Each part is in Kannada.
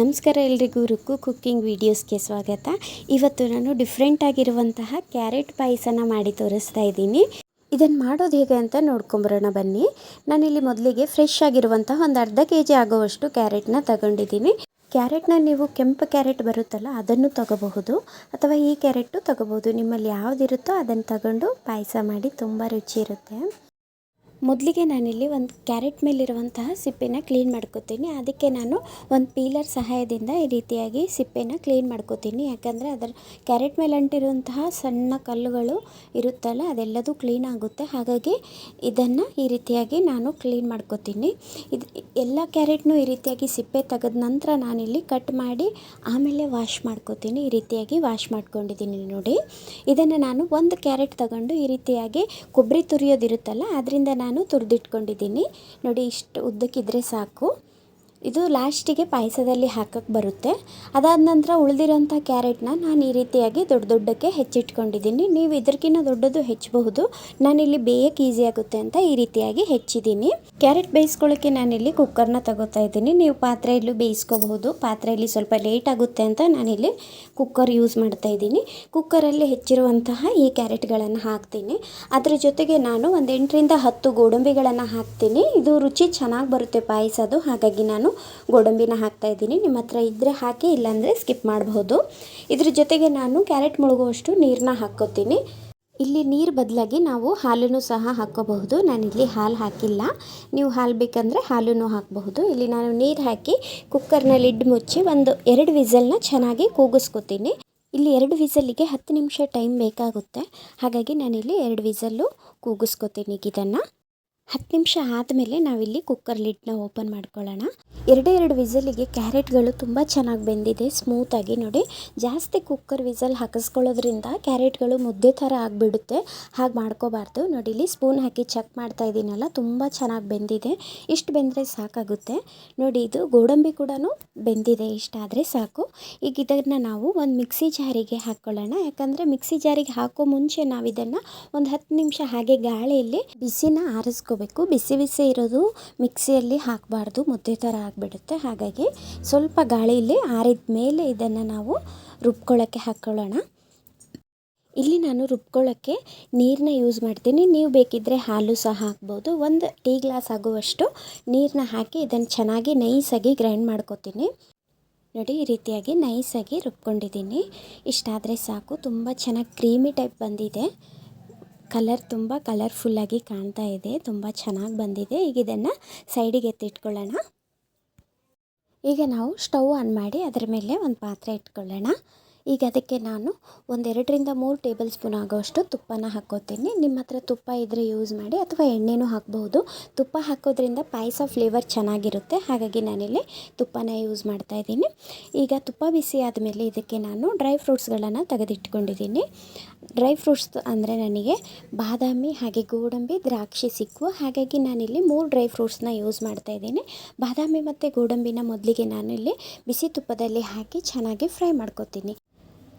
ನಮಸ್ಕಾರ ಎಲ್ರಿಗೂ ರುಕ್ಕು ಕುಕ್ಕಿಂಗ್ ವೀಡಿಯೋಸ್ಗೆ ಸ್ವಾಗತ. ಇವತ್ತು ನಾನು ಡಿಫ್ರೆಂಟ್ ಆಗಿರುವಂತಹ ಕ್ಯಾರೆಟ್ ಪಾಯಸನ ಮಾಡಿ ತೋರಿಸ್ತಾ ಇದ್ದೀನಿ. ಇದನ್ನು ಮಾಡೋದು ಹೇಗೆ ಅಂತ ನೋಡ್ಕೊಂಬರೋಣ ಬನ್ನಿ. ನಾನಿಲ್ಲಿ ಮೊದಲಿಗೆ ಫ್ರೆಶ್ ಆಗಿರುವಂತಹ ಒಂದು ಅರ್ಧ ಕೆ ಜಿ ಆಗುವಷ್ಟು ಕ್ಯಾರೆಟ್ನ ತಗೊಂಡಿದ್ದೀನಿ. ಕ್ಯಾರೆಟ್ನ ನೀವು ಕೆಂಪು ಕ್ಯಾರೆಟ್ ಬರುತ್ತಲ್ಲ, ಅದನ್ನು ತಗೋಬಹುದು. ಅಥವಾ ಈ ಕ್ಯಾರೆಟು ತಗೋಬಹುದು. ನಿಮ್ಮಲ್ಲಿ ಯಾವುದಿರುತ್ತೋ ಅದನ್ನು ತಗೊಂಡು ಪಾಯಸ ಮಾಡಿ ತುಂಬ ರುಚಿ ಇರುತ್ತೆ. ಮೊದಲಿಗೆ ನಾನಿಲ್ಲಿ ಒಂದು ಕ್ಯಾರೆಟ್ ಮೇಲಿರುವಂತಹ ಸಿಪ್ಪೆನ ಕ್ಲೀನ್ ಮಾಡ್ಕೋತೀನಿ. ಅದಕ್ಕೆ ನಾನು ಒಂದು ಪೀಲರ್ ಸಹಾಯದಿಂದ ಈ ರೀತಿಯಾಗಿ ಸಿಪ್ಪೆನ ಕ್ಲೀನ್ ಮಾಡ್ಕೋತೀನಿ. ಯಾಕಂದರೆ ಅದರ ಕ್ಯಾರೆಟ್ ಮೇಲೆ ಅಂಟಿರುವಂತಹ ಸಣ್ಣ ಕಲ್ಲುಗಳು ಇರುತ್ತಲ್ಲ, ಅದೆಲ್ಲದೂ ಕ್ಲೀನ್ ಆಗುತ್ತೆ. ಹಾಗಾಗಿ ಇದನ್ನು ಈ ರೀತಿಯಾಗಿ ನಾನು ಕ್ಲೀನ್ ಮಾಡ್ಕೋತೀನಿ. ಇದು ಎಲ್ಲ ಕ್ಯಾರೆಟ್ನೂ ಈ ರೀತಿಯಾಗಿ ಸಿಪ್ಪೆ ತೆಗೆದ ನಂತರ ನಾನಿಲ್ಲಿ ಕಟ್ ಮಾಡಿ ಆಮೇಲೆ ವಾಶ್ ಮಾಡ್ಕೋತೀನಿ. ಈ ರೀತಿಯಾಗಿ ವಾಶ್ ಮಾಡ್ಕೊಂಡಿದ್ದೀನಿ ನೋಡಿ. ಇದನ್ನು ನಾನು ಒಂದು ಕ್ಯಾರೆಟ್ ತಗೊಂಡು ಈ ರೀತಿಯಾಗಿ ಕೊಬ್ಬರಿ ತುರಿಯೋದಿರುತ್ತಲ್ಲ, ಅದರಿಂದ ತುರಿದಿಟ್ಕೊಂಡಿದ್ದೀನಿ. ನೋಡಿ ಇಷ್ಟು ಉದ್ದಕ್ಕಿದ್ರೆ ಸಾಕು. ಇದು ಲಾಸ್ಟಿಗೆ ಪಾಯಸದಲ್ಲಿ ಹಾಕಕ್ಕೆ ಬರುತ್ತೆ. ಅದಾದ ನಂತರ ಉಳಿದಿರೋಂಥ ಕ್ಯಾರೆಟ್ನ ನಾನು ಈ ರೀತಿಯಾಗಿ ದೊಡ್ಡ ದೊಡ್ಡಕ್ಕೆ ಹೆಚ್ಚಿಟ್ಕೊಂಡಿದ್ದೀನಿ. ನೀವು ಇದಕ್ಕಿಂತ ದೊಡ್ಡದು ಹೆಚ್ಚಬಹುದು. ನಾನಿಲ್ಲಿ ಬೇಯಕ್ಕೆ ಈಸಿ ಆಗುತ್ತೆ ಅಂತ ಈ ರೀತಿಯಾಗಿ ಹೆಚ್ಚಿದ್ದೀನಿ. ಕ್ಯಾರೆಟ್ ಬೇಯಿಸ್ಕೊಳ್ಳೋಕ್ಕೆ ನಾನಿಲ್ಲಿ ಕುಕ್ಕರ್ನ ತಗೋತಾ ಇದ್ದೀನಿ. ನೀವು ಪಾತ್ರೆಯಲ್ಲೂ ಬೇಯಿಸ್ಕೋಬಹುದು. ಪಾತ್ರೆಯಲ್ಲಿ ಸ್ವಲ್ಪ ಲೇಟ್ ಆಗುತ್ತೆ ಅಂತ ನಾನಿಲ್ಲಿ ಕುಕ್ಕರ್ ಯೂಸ್ ಮಾಡ್ತಾ ಇದ್ದೀನಿ. ಕುಕ್ಕರಲ್ಲಿ ಹೆಚ್ಚಿರುವಂತಹ ಈ ಕ್ಯಾರೆಟ್ಗಳನ್ನು ಹಾಕ್ತೀನಿ. ಅದರ ಜೊತೆಗೆ ನಾನು ಒಂದು ಎಂಟರಿಂದ ಹತ್ತು ಗೋಡಂಬಿಗಳನ್ನು ಹಾಕ್ತೀನಿ. ಇದು ರುಚಿ ಚೆನ್ನಾಗಿ ಬರುತ್ತೆ ಪಾಯಸದು. ಹಾಗಾಗಿ ನಾನು ಗೋಡಂಬಿನ ಹಾಕ್ತಾ ಇದ್ದೀನಿ. ನಿಮ್ಮ ಹತ್ರ ಇದ್ದರೆ ಹಾಕಿ, ಇಲ್ಲಾಂದರೆ ಸ್ಕಿಪ್ ಮಾಡಬಹುದು. ಇದ್ರ ಜೊತೆಗೆ ನಾನು ಕ್ಯಾರೆಟ್ ಮುಳುಗುವಷ್ಟು ನೀರನ್ನ ಹಾಕ್ಕೋತೀನಿ. ಇಲ್ಲಿ ನೀರು ಬದಲಾಗಿ ನಾವು ಹಾಲನ್ನು ಸಹ ಹಾಕ್ಕೋಬಹುದು. ನಾನಿಲ್ಲಿ ಹಾಲು ಹಾಕಿಲ್ಲ. ನೀವು ಹಾಲು ಬೇಕಂದರೆ ಹಾಲನ್ನು ಹಾಕಬಹುದು. ಇಲ್ಲಿ ನಾನು ನೀರು ಹಾಕಿ ಕುಕ್ಕರ್ನ ಲಿಡ್ ಮುಚ್ಚಿ ಒಂದು ಎರಡು ವಿಸಲ್ನ ಚೆನ್ನಾಗಿ ಕೂಗಿಸ್ಕೊತೀನಿ. ಇಲ್ಲಿ ಎರಡು ವಿಸಲ್ಲಿಗೆ ಹತ್ತು ನಿಮಿಷ ಟೈಮ್ ಬೇಕಾಗುತ್ತೆ. ಹಾಗಾಗಿ ನಾನಿಲ್ಲಿ ಎರಡು ವಿಸಲ್ಲು ಕೂಗಿಸ್ಕೊತೀನಿ ಇದನ್ನು ಹತ್ತು ನಿಮಿಷ ಆದಮೇಲೆ ನಾವಿಲ್ಲಿ ಕುಕ್ಕರ್ ಲಿಡ್ನ ಓಪನ್ ಮಾಡ್ಕೊಳ್ಳೋಣ. ಎರಡೇ ಎರಡು ವಿಸಲಿಗೆ ಕ್ಯಾರೆಟ್ಗಳು ತುಂಬ ಚೆನ್ನಾಗಿ ಬೆಂದಿದೆ ಸ್ಮೂತಾಗಿ ನೋಡಿ. ಜಾಸ್ತಿ ಕುಕ್ಕರ್ ವಿಸಲ್ ಹಾಕಿಸ್ಕೊಳ್ಳೋದ್ರಿಂದ ಕ್ಯಾರೆಟ್ಗಳು ಮುದ್ದೆ ಥರ ಆಗಿಬಿಡುತ್ತೆ. ಹಾಗೆ ಮಾಡ್ಕೋಬಾರ್ದು. ನೋಡಿ, ಇಲ್ಲಿ ಸ್ಪೂನ್ ಹಾಕಿ ಚೆಕ್ ಮಾಡ್ತಾ ಇದ್ದೀನಲ್ಲ, ತುಂಬ ಚೆನ್ನಾಗಿ ಬೆಂದಿದೆ. ಇಷ್ಟು ಬೆಂದರೆ ಸಾಕಾಗುತ್ತೆ. ನೋಡಿ, ಇದು ಗೋಡಂಬಿ ಕೂಡ ಬೆಂದಿದೆ ಇಷ್ಟಾದರೆ ಸಾಕು. ಈಗ ಇದನ್ನು ನಾವು ಒಂದು ಮಿಕ್ಸಿ ಜಾರಿಗೆ ಹಾಕ್ಕೊಳ್ಳೋಣ ಯಾಕಂದರೆ ಮಿಕ್ಸಿ ಜಾರಿಗೆ ಹಾಕೋ ಮುಂಚೆ ನಾವು ಇದನ್ನು ಒಂದು ಹತ್ತು ನಿಮಿಷ ಹಾಗೆ ಗಾಳಿಯಲ್ಲಿ ಬಿಸಿನ ಆರಿಸ್ಕೋಬೇಕು ಬಿಸಿ ಬಿಸಿ ಇರೋದು ಮಿಕ್ಸಿಯಲ್ಲಿ ಹಾಕಬಾರ್ದು. ಮುದ್ದೆ ಥರ ಆಗಿಬಿಡುತ್ತೆ. ಹಾಗಾಗಿ ಸ್ವಲ್ಪ ಗಾಳಿಯಲ್ಲಿ ಆರಿದ ಮೇಲೆ ಇದನ್ನು ನಾವು ರುಬ್ಕೊಳ್ಳೋಕ್ಕೆ ಹಾಕ್ಕೊಳ್ಳೋಣ. ಇಲ್ಲಿ ನಾನು ರುಬ್ಕೊಳ್ಳೋಕ್ಕೆ ನೀರನ್ನ ಯೂಸ್ ಮಾಡ್ತೀನಿ. ನೀವು ಬೇಕಿದ್ದರೆ ಹಾಲು ಸಹ ಹಾಕ್ಬೋದು. ಒಂದು ಟೀ ಗ್ಲಾಸ್ ಆಗುವಷ್ಟು ನೀರನ್ನ ಹಾಕಿ ಇದನ್ನು ಚೆನ್ನಾಗಿ ನೈಸಾಗಿ ಗ್ರೈಂಡ್ ಮಾಡ್ಕೊತೀನಿ. ನೋಡಿ, ಈ ರೀತಿಯಾಗಿ ನೈಸಾಗಿ ರುಬ್ಕೊಂಡಿದ್ದೀನಿ. ಇಷ್ಟಾದರೆ ಸಾಕು. ತುಂಬ ಚೆನ್ನಾಗಿ ಕ್ರೀಮಿ ಟೈಪ್ ಬಂದಿದೆ. ಕಲರ್ ತುಂಬ ಕಲರ್ಫುಲ್ಲಾಗಿ ಕಾಣ್ತಾ ಇದೆ, ತುಂಬ ಚೆನ್ನಾಗಿ ಬಂದಿದೆ. ಈಗ ಇದನ್ನು ಸೈಡಿಗೆ ಎತ್ತಿಟ್ಕೊಳ್ಳೋಣ. ಈಗ ನಾವು ಸ್ಟವ್ ಆನ್ ಮಾಡಿ ಅದರ ಮೇಲೆ ಒಂದು ಪಾತ್ರೆ ಇಟ್ಕೊಳ್ಳೋಣ. ಈಗ ಅದಕ್ಕೆ ನಾನು ಒಂದೆರಡರಿಂದ ಮೂರು ಟೇಬಲ್ ಸ್ಪೂನ್ ಆಗೋಷ್ಟು ತುಪ್ಪನ ಹಾಕ್ಕೋತೀನಿ. ನಿಮ್ಮ ಹತ್ರ ತುಪ್ಪ ಇದ್ದರೆ ಯೂಸ್ ಮಾಡಿ ಅಥವಾ ಎಣ್ಣೆನೂ ಹಾಕ್ಬೋದು. ತುಪ್ಪ ಹಾಕೋದ್ರಿಂದ ಪಾಯಸ ಫ್ಲೇವರ್ ಚೆನ್ನಾಗಿರುತ್ತೆ, ಹಾಗಾಗಿ ನಾನಿಲ್ಲಿ ತುಪ್ಪನ ಯೂಸ್ ಮಾಡ್ತಾ ಇದ್ದೀನಿ. ಈಗ ತುಪ್ಪ ಬಿಸಿ ಆದಮೇಲೆ ಇದಕ್ಕೆ ನಾನು ಡ್ರೈ ಫ್ರೂಟ್ಸ್ಗಳನ್ನು ತೆಗೆದಿಟ್ಕೊಂಡಿದ್ದೀನಿ. ಡ್ರೈ ಫ್ರೂಟ್ಸ್ ಅಂದರೆ ನನಗೆ ಬಾದಾಮಿ ಹಾಗೆ ಗೋಡಂಬಿ ದ್ರಾಕ್ಷಿ ಸಿಕ್ಕು. ಹಾಗಾಗಿ ನಾನಿಲ್ಲಿ ಮೂರು ಡ್ರೈ ಫ್ರೂಟ್ಸ್ನ ಯೂಸ್ ಮಾಡ್ತಾ ಇದ್ದೀನಿ. ಬಾದಾಮಿ ಮತ್ತು ಗೋಡಂಬಿನ ಮೊದಲಿಗೆ ನಾನಿಲ್ಲಿ ಬಿಸಿ ತುಪ್ಪದಲ್ಲಿ ಹಾಕಿ ಚೆನ್ನಾಗಿ ಫ್ರೈ ಮಾಡ್ಕೊತೀನಿ.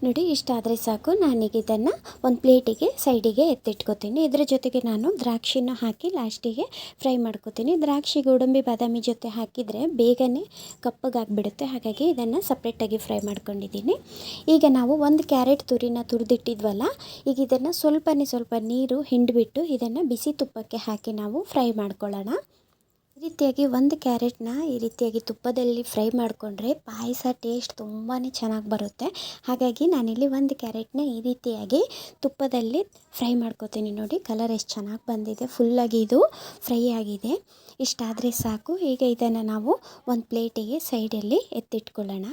ನೋಡಿ ಇಷ್ಟಾದರೆ ಸಾಕು. ನಾನೀಗ ಇದನ್ನು ಒಂದು ಪ್ಲೇಟಿಗೆ, ಸೈಡಿಗೆ ಎತ್ತಿಟ್ಕೋತೀನಿ. ಇದರ ಜೊತೆಗೆ ನಾನು ದ್ರಾಕ್ಷಿನ ಹಾಕಿ ಲಾಸ್ಟಿಗೆ ಫ್ರೈ ಮಾಡ್ಕೋತೀನಿ. ದ್ರಾಕ್ಷಿ ಗೋಡಂಬಿ ಬಾದಾಮಿ ಜೊತೆ ಹಾಕಿದರೆ ಬೇಗನೆ ಕಪ್ಪಗಾಗಿಬಿಡುತ್ತೆ. ಹಾಗಾಗಿ ಇದನ್ನು ಸಪ್ರೇಟಾಗಿ ಫ್ರೈ ಮಾಡ್ಕೊಂಡಿದ್ದೀನಿ. ಈಗ ನಾವು ಒಂದು ಕ್ಯಾರೆಟ್ ತುರಿನ ತುರಿದಿಟ್ಟಿದ್ವಲ್ಲ, ಈಗ ಇದನ್ನು ಸ್ವಲ್ಪನೇ ಸ್ವಲ್ಪ ನೀರು ಹಿಂಡಿಬಿಟ್ಟು ಇದನ್ನು ಬಿಸಿ ತುಪ್ಪಕ್ಕೆ ಹಾಕಿ ನಾವು ಫ್ರೈ ಮಾಡ್ಕೊಳ್ಳೋಣ. ಈ ರೀತಿಯಾಗಿ ಒಂದು ಕ್ಯಾರೆಟ್ನ ಈ ರೀತಿಯಾಗಿ ತುಪ್ಪದಲ್ಲಿ ಫ್ರೈ ಮಾಡಿಕೊಂಡ್ರೆ ಪಾಯಸ ಟೇಸ್ಟ್ ತುಂಬಾ ಚೆನ್ನಾಗಿ ಬರುತ್ತೆ. ಹಾಗಾಗಿ ನಾನಿಲ್ಲಿ ಒಂದು ಕ್ಯಾರೆಟ್ನ ಈ ರೀತಿಯಾಗಿ ತುಪ್ಪದಲ್ಲಿ ಫ್ರೈ ಮಾಡ್ಕೋತೀನಿ ನೋಡಿ, ಕಲರ್ ಎಷ್ಟು ಚೆನ್ನಾಗಿ ಬಂದಿದೆ. ಫುಲ್ಲಾಗಿ ಇದು ಫ್ರೈ ಆಗಿದೆ. ಇಷ್ಟಾದರೆ ಸಾಕು. ಈಗ ಇದನ್ನು ನಾವು ಒಂದು ಪ್ಲೇಟಿಗೆ ಸೈಡಲ್ಲಿ ಎತ್ತಿಟ್ಕೊಳ್ಳೋಣ.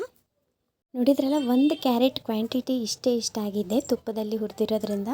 ನೋಡಿದ್ರಲ್ಲ, ಒಂದು ಕ್ಯಾರೆಟ್ ಕ್ವಾಂಟಿಟಿ ಇಷ್ಟೇ ಇಷ್ಟ ಆಗಿದೆ. ತುಪ್ಪದಲ್ಲಿ ಹುರಿದಿರೋದ್ರಿಂದ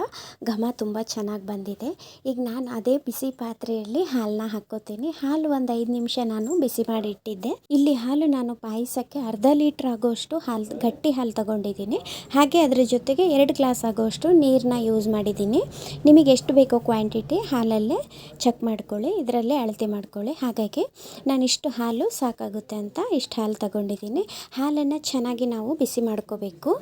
ಘಮ ತುಂಬ ಚೆನ್ನಾಗಿ ಬಂದಿದೆ. ಈಗ ನಾನು ಅದೇ ಬಿಸಿ ಪಾತ್ರೆಯಲ್ಲಿ ಹಾಲನ್ನ ಹಾಕೋತೀನಿ ಹಾಲು ಒಂದು ಐದು ನಿಮಿಷ ನಾನು ಬಿಸಿ ಮಾಡಿ ಇಟ್ಟಿದ್ದೆ ಇಲ್ಲಿ ಹಾಲು ನಾನು ಪಾಯಸಕ್ಕೆ ಅರ್ಧ ಲೀಟ್ರ್ ಆಗೋಷ್ಟು ಹಾಲು, ಗಟ್ಟಿ ಹಾಲು ತಗೊಂಡಿದ್ದೀನಿ. ಹಾಗೆ ಅದರ ಜೊತೆಗೆ ಎರಡು ಗ್ಲಾಸ್ ಆಗೋಷ್ಟು ನೀರನ್ನ ಯೂಸ್ ಮಾಡಿದ್ದೀನಿ. ನಿಮಗೆ ಎಷ್ಟು ಬೇಕೋ ಕ್ವಾಂಟಿಟಿ ಹಾಲಲ್ಲೇ ಚೆಕ್ ಮಾಡ್ಕೊಳ್ಳಿ. ಇದರಲ್ಲೇ ಅಳತೆ ಮಾಡ್ಕೊಳ್ಳಿ. ಹಾಗಾಗಿ ನಾನು ಇಷ್ಟು ಹಾಲು ಸಾಕಾಗುತ್ತೆ ಅಂತ ಇಷ್ಟು ಹಾಲು ತಗೊಂಡಿದ್ದೀನಿ. ಹಾಲನ್ನು ಚೆನ್ನಾಗಿ ನಾವು ಬಿಸಿ ಮಾಡ್ಕೋಬೇಕು.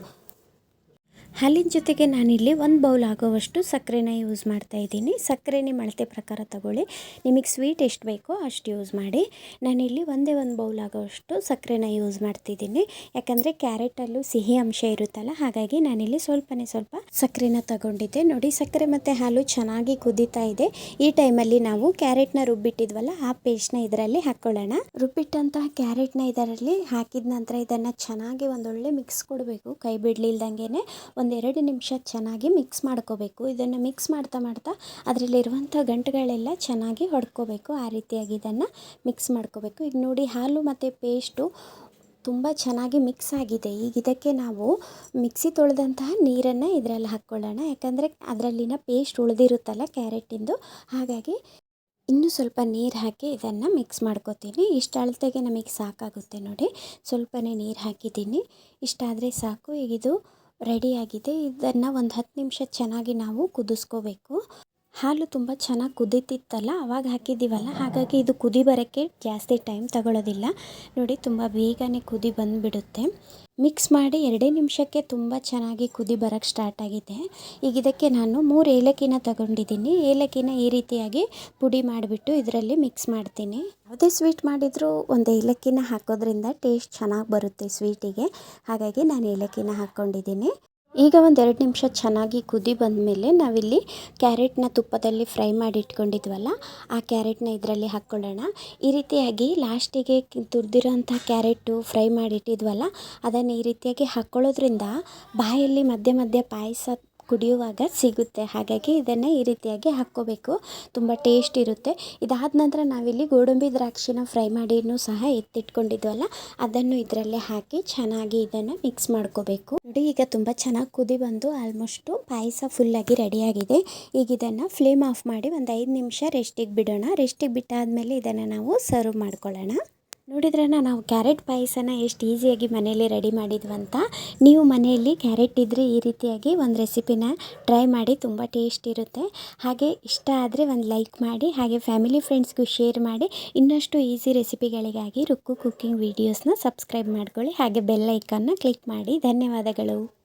ಹಾಲಿನ ಜೊತೆಗೆ ನಾನಿಲ್ಲಿ ಒಂದು ಬೌಲ್ ಆಗೋವಷ್ಟು ಸಕ್ಕರೆನ ಯೂಸ್ ಮಾಡ್ತಾ ಇದ್ದೀನಿ. ಸಕ್ಕರೆನೇ ಮಳತೆ ಪ್ರಕಾರ ತಗೊಳ್ಳಿ. ನಿಮಗೆ ಸ್ವೀಟ್ ಎಷ್ಟು ಬೇಕೋ ಅಷ್ಟು ಯೂಸ್ ಮಾಡಿ. ನಾನಿಲ್ಲಿ ಒಂದೇ ಒಂದು ಬೌಲ್ ಆಗೋವಷ್ಟು ಸಕ್ಕರೆನ ಯೂಸ್ ಮಾಡ್ತಿದ್ದೀನಿ. ಯಾಕಂದರೆ ಕ್ಯಾರೆಟಲ್ಲೂ ಸಿಹಿ ಅಂಶ ಇರುತ್ತಲ್ಲ, ಹಾಗಾಗಿ ನಾನಿಲ್ಲಿ ಸ್ವಲ್ಪನೇ ಸ್ವಲ್ಪ ಸಕ್ಕರೆನ ತಗೊಂಡಿದ್ದೆ. ನೋಡಿ, ಸಕ್ಕರೆ ಮತ್ತು ಹಾಲು ಚೆನ್ನಾಗಿ ಕುದೀತಾ ಇದೆ. ಈ ಟೈಮಲ್ಲಿ ನಾವು ಕ್ಯಾರೆಟ್ನ ರುಬ್ಬಿಟ್ಟಿದ್ವಲ್ಲ, ಆ ಪೇಸ್ಟ್ನ ಇದರಲ್ಲಿ ಹಾಕ್ಕೊಳ್ಳೋಣ. ರುಬ್ಬಿಟ್ಟಂತಹ ಕ್ಯಾರೆಟ್ನ ಇದರಲ್ಲಿ ಹಾಕಿದ ನಂತರ ಇದನ್ನು ಚೆನ್ನಾಗಿ ಒಂದೊಳ್ಳೆ ಮಿಕ್ಸ್ ಕೊಡಬೇಕು. ಕೈ ಬಿಡ್ಲಿಲ್ದಂಗೆ ಒಂದೆರಡು ನಿಮಿಷ ಚೆನ್ನಾಗಿ ಮಿಕ್ಸ್ ಮಾಡ್ಕೋಬೇಕು. ಇದನ್ನು ಮಿಕ್ಸ್ ಮಾಡ್ತಾ ಮಾಡ್ತಾ ಅದರಲ್ಲಿರುವಂಥ ಗಂಟುಗಳೆಲ್ಲ ಚೆನ್ನಾಗಿ ಹೊಡ್ಕೋಬೇಕು. ಆ ರೀತಿಯಾಗಿ ಇದನ್ನು ಮಿಕ್ಸ್ ಮಾಡ್ಕೋಬೇಕು. ಈಗ ನೋಡಿ ಹಾಲು ಮತ್ತು ಪೇಸ್ಟು ತುಂಬ ಚೆನ್ನಾಗಿ ಮಿಕ್ಸ್ ಆಗಿದೆ. ಈಗ ಇದಕ್ಕೆ ನಾವು ಮಿಕ್ಸಿ ತೊಳೆದಂತಹ ನೀರನ್ನು ಇದರಲ್ಲಿ ಹಾಕ್ಕೊಳ್ಳೋಣ. ಯಾಕಂದರೆ ಅದರಲ್ಲಿನ ಪೇಸ್ಟ್ ಉಳಿದಿರುತ್ತಲ್ಲ ಕ್ಯಾರೆಟಿಂದು. ಹಾಗಾಗಿ ಇನ್ನೂ ಸ್ವಲ್ಪ ನೀರು ಹಾಕಿ ಇದನ್ನು ಮಿಕ್ಸ್ ಮಾಡ್ಕೋತೀನಿ. ಇಷ್ಟು ಅಳತೆಗೆ ನಮಗೆ ಸಾಕಾಗುತ್ತೆ ನೋಡಿ. ಸ್ವಲ್ಪನೇ ನೀರು ಹಾಕಿದ್ದೀನಿ. ಇಷ್ಟಾದರೆ ಸಾಕು. ಈಗ ಇದು ರೆಡಿಯಾಗಿದೆ ಇದನ್ನು ಒಂದು ಹತ್ತು ನಿಮಿಷ ಚೆನ್ನಾಗಿ ನಾವು ಕುದಿಸ್ಕೋಬೇಕು. ಹಾಲು ತುಂಬ ಚೆನ್ನಾಗಿ ಕುದೀತಿತ್ತಲ್ಲ, ಅವಾಗ ಹಾಕಿದ್ದೀವಲ್ಲ, ಹಾಗಾಗಿ ಇದು ಕುದಿ ಬರೋಕ್ಕೆ ಜಾಸ್ತಿ ಟೈಮ್ ತಗೊಳ್ಳೋದಿಲ್ಲ ನೋಡಿ, ತುಂಬ ಬೇಗನೆ ಕುದಿ ಬಂದುಬಿಡುತ್ತೆ. ಮಿಕ್ಸ್ ಮಾಡಿ ಎರಡೇ ನಿಮಿಷಕ್ಕೆ ತುಂಬ ಚೆನ್ನಾಗಿ ಕುದಿ ಬರೋಕ್ಕೆ ಸ್ಟಾರ್ಟ್ ಆಗಿದೆ. ಈಗ ಇದಕ್ಕೆ ನಾನು ಮೂರು ಏಲಕ್ಕಿನ ತಗೊಂಡಿದ್ದೀನಿ. ಏಲಕ್ಕಿನ ಈ ರೀತಿಯಾಗಿ ಪುಡಿ ಮಾಡಿಬಿಟ್ಟು ಇದರಲ್ಲಿ ಮಿಕ್ಸ್ ಮಾಡ್ತೀನಿ. ಯಾವುದೇ ಸ್ವೀಟ್ ಮಾಡಿದರೂ ಒಂದು ಏಲಕ್ಕಿನ ಹಾಕೋದ್ರಿಂದ ಟೇಸ್ಟ್ ಚೆನ್ನಾಗಿ ಬರುತ್ತೆ ಸ್ವೀಟಿಗೆ ಹಾಗಾಗಿ ನಾನು ಏಲಕ್ಕಿನ ಹಾಕ್ಕೊಂಡಿದ್ದೀನಿ ಈಗ ಒಂದು ಎರಡು ನಿಮಿಷ ಚೆನ್ನಾಗಿ ಕುದಿ ಬಂದಮೇಲೆ ನಾವಿಲ್ಲಿ ಕ್ಯಾರೆಟ್ನ ತುಪ್ಪದಲ್ಲಿ ಫ್ರೈ ಮಾಡಿ ಇಟ್ಕೊಂಡಿದ್ವಲ್ಲ ಆ ಕ್ಯಾರೆಟ್ನ ಇದರಲ್ಲಿ ಹಾಕ್ಕೊಳ್ಳೋಣ. ಈ ರೀತಿಯಾಗಿ ಲಾಸ್ಟಿಗೆ ತುರಿದಿರೋಂಥ ಕ್ಯಾರೆಟು ಫ್ರೈ ಮಾಡಿಟ್ಟಿದ್ವಲ್ಲ, ಅದನ್ನು ಈ ರೀತಿಯಾಗಿ ಹಾಕ್ಕೊಳ್ಳೋದ್ರಿಂದ ಬಾಯಲ್ಲಿ ಮಧ್ಯೆ ಮಧ್ಯೆ ಪಾಯಸ ಕುಡಿಯುವಾಗ ಸಿಗುತ್ತೆ. ಹಾಗಾಗಿ ಇದನ್ನು ಈ ರೀತಿಯಾಗಿ ಹಾಕ್ಕೋಬೇಕು. ತುಂಬ ಟೇಸ್ಟ್ ಇರುತ್ತೆ. ಇದಾದ ನಂತರ ನಾವಿಲ್ಲಿ ಗೋಡಂಬಿ ದ್ರಾಕ್ಷಿನ ಫ್ರೈ ಮಾಡಿನೂ ಸಹ ಎತ್ತಿಟ್ಕೊಂಡಿದ್ವಲ್ಲ, ಅದನ್ನು ಇದರಲ್ಲೇ ಹಾಕಿ ಚೆನ್ನಾಗಿ ಇದನ್ನು ಮಿಕ್ಸ್ ಮಾಡ್ಕೋಬೇಕು. ನೋಡಿ, ಈಗ ತುಂಬ ಚೆನ್ನಾಗಿ ಕುದಿ ಬಂದು ಆಲ್ಮೋಸ್ಟು ಪಾಯಸ ಫುಲ್ಲಾಗಿ ರೆಡಿಯಾಗಿದೆ ಈಗ ಇದನ್ನು ಫ್ಲೇಮ್ ಆಫ್ ಮಾಡಿ ಒಂದು ಐದು ನಿಮಿಷ ರೆಸ್ಟಿಗೆ ಬಿಡೋಣ. ರೆಸ್ಟಿಗೆ ಬಿಟ್ಟಾದಮೇಲೆ ಇದನ್ನು ನಾವು ಸರ್ವ್ ಮಾಡ್ಕೊಳ್ಳೋಣ. ನೋಡಿದ್ರನ ನಾವು ಕ್ಯಾರೆಟ್ ಪಾಯಸನ ಎಷ್ಟು ಈಸಿಯಾಗಿ ಮನೆಯಲ್ಲಿ ರೆಡಿ ಮಾಡಿದ್ವು ಅಂತ. ನೀವು ಮನೆಯಲ್ಲಿ ಕ್ಯಾರೆಟ್ ಇದ್ದರೆ ಈ ರೀತಿಯಾಗಿ ಒಂದು ರೆಸಿಪಿನ ಟ್ರೈ ಮಾಡಿ, ತುಂಬ ಟೇಸ್ಟ್ ಇರುತ್ತೆ. ಹಾಗೆ ಇಷ್ಟ ಆದರೆ ಒಂದು ಲೈಕ್ ಮಾಡಿ, ಹಾಗೆ ಫ್ಯಾಮಿಲಿ ಫ್ರೆಂಡ್ಸ್ಗೂ ಶೇರ್ ಮಾಡಿ, ಇನ್ನಷ್ಟು ಈಸಿ ರೆಸಿಪಿಗಳಿಗಾಗಿ ರುಕ್ಕು ಕುಕ್ಕಿಂಗ್ ವೀಡಿಯೋಸ್ನ ಸಬ್ಸ್ಕ್ರೈಬ್ ಮಾಡ್ಕೊಳ್ಳಿ. ಹಾಗೆ ಬೆಲ್ ಕ್ಲಿಕ್ ಮಾಡಿ. ಧನ್ಯವಾದಗಳು.